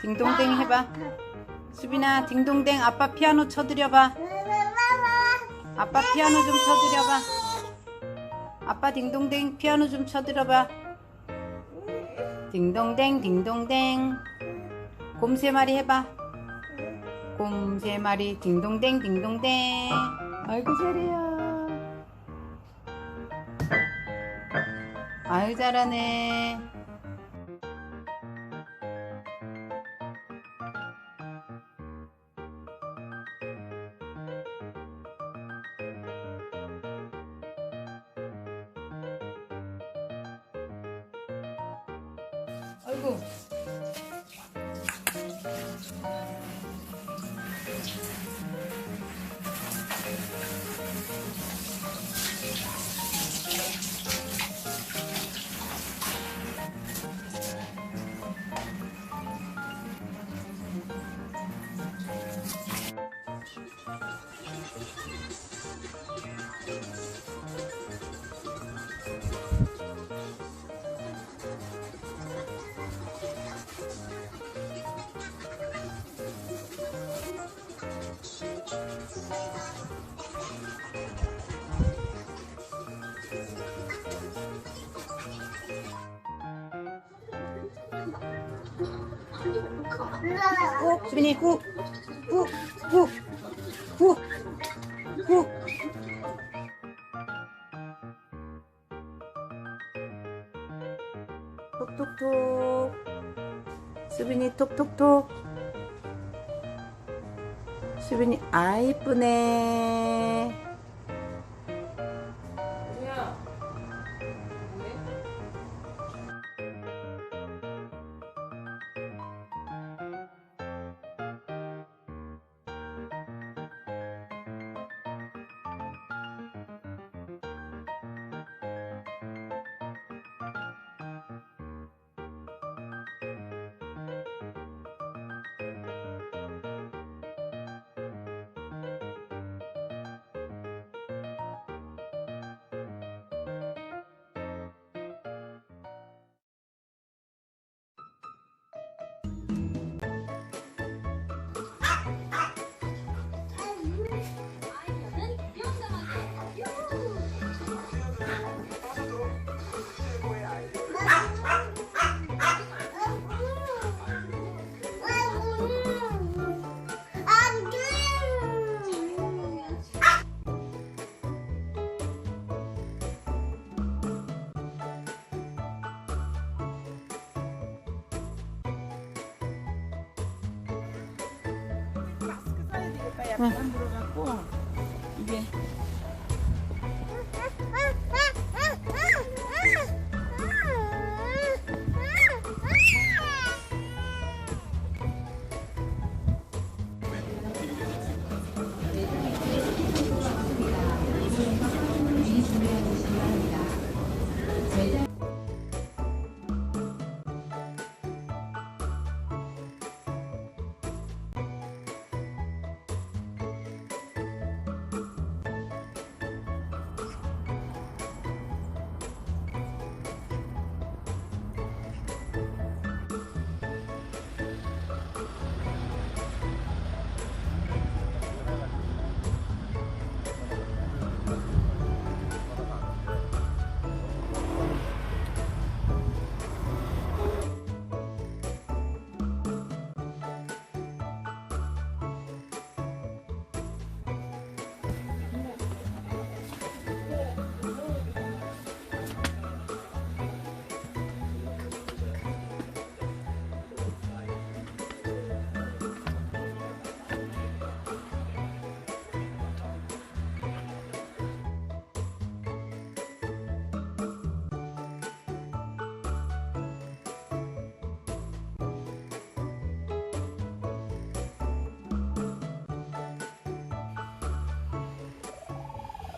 딩동댕 해봐. 수빈아 딩동댕 아빠 피아노 쳐드려봐. 아빠 피아노 좀 쳐드려봐. 아빠 딩동댕 피아노 좀 쳐드려봐. 딩동댕 딩동댕. 곰 세 마리 해봐. 곰 세 마리 딩동댕 딩동댕. 아이고 잘해요. 아유 잘하네. 아이 꾹 수빈이 꾹꾹꾹꾹꾹 톡톡톡. 수빈이 톡톡톡. 수빈이 아 이쁘네 약간 들어갔고 이게